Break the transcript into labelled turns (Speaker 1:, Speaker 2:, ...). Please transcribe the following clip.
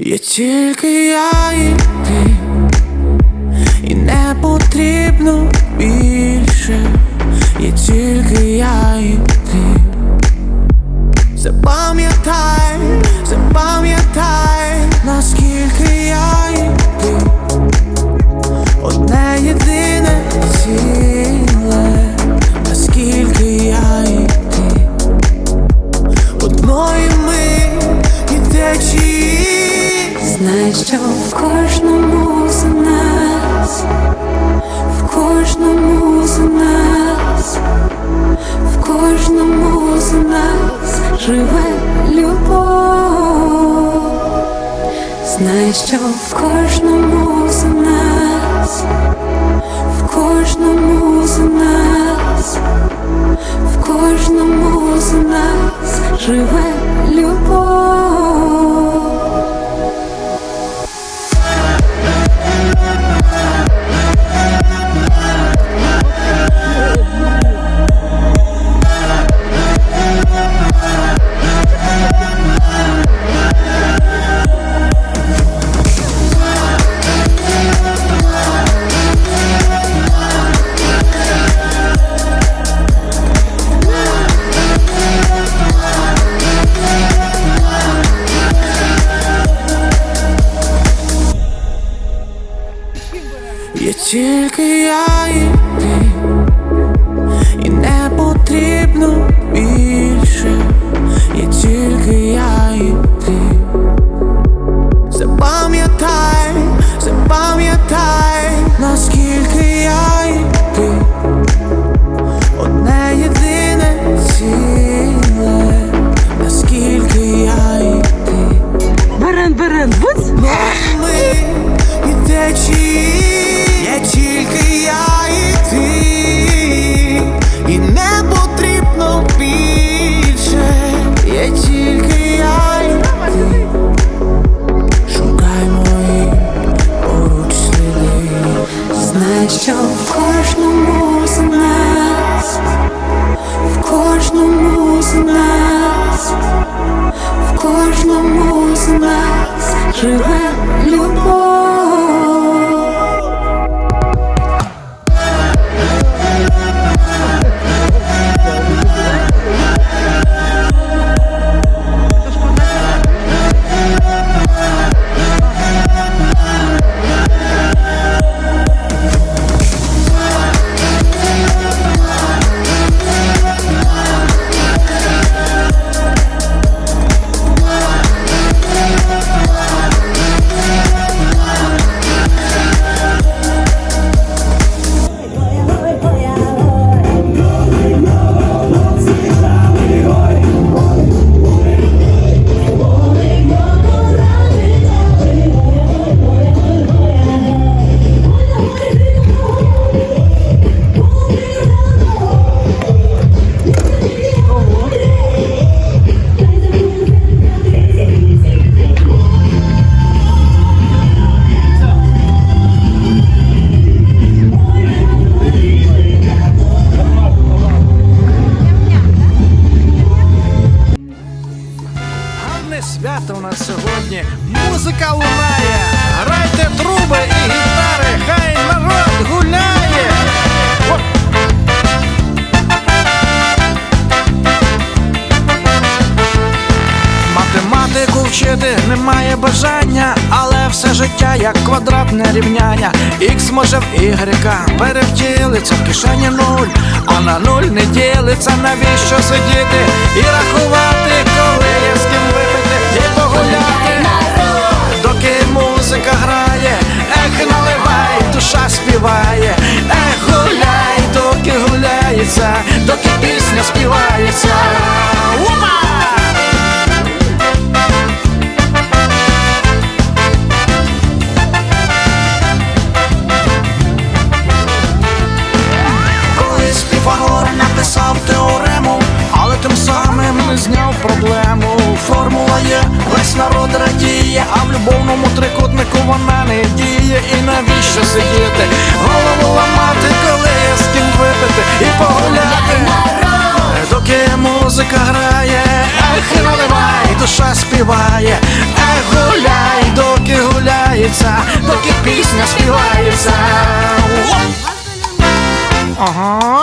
Speaker 1: Є тільки я і ти, і не потрібно більше, є тільки я і ти. Запам'ятай,
Speaker 2: живе любов. Знай, що в кожному з нас, в кожному з нас, в кожному з нас живе любов.
Speaker 1: Є тільки я і ти, і не потрібно
Speaker 2: Що в кожному з нас, в кожному з нас, в кожному з нас живе любов.
Speaker 3: Нас. Музика лунає. Грайте труби і гітари, хай народ гуляє. Математику вчити немає бажання, але все життя як квадратне рівняння. Х може в Y перевтілиться в кишені нуль, а на нуль не ділиться, навіщо сидіти і рахувати, коли є з не зняв проблему. Формула є, весь народ радіє, а в любовному трикутнику вона не діє. І навіщо сидіти? Голову ламати, коли є з ким випити і погуляти. Доки музика грає, ех наливай, душа співає, ех гуляй, доки гуляється, доки пісня співається. Ага.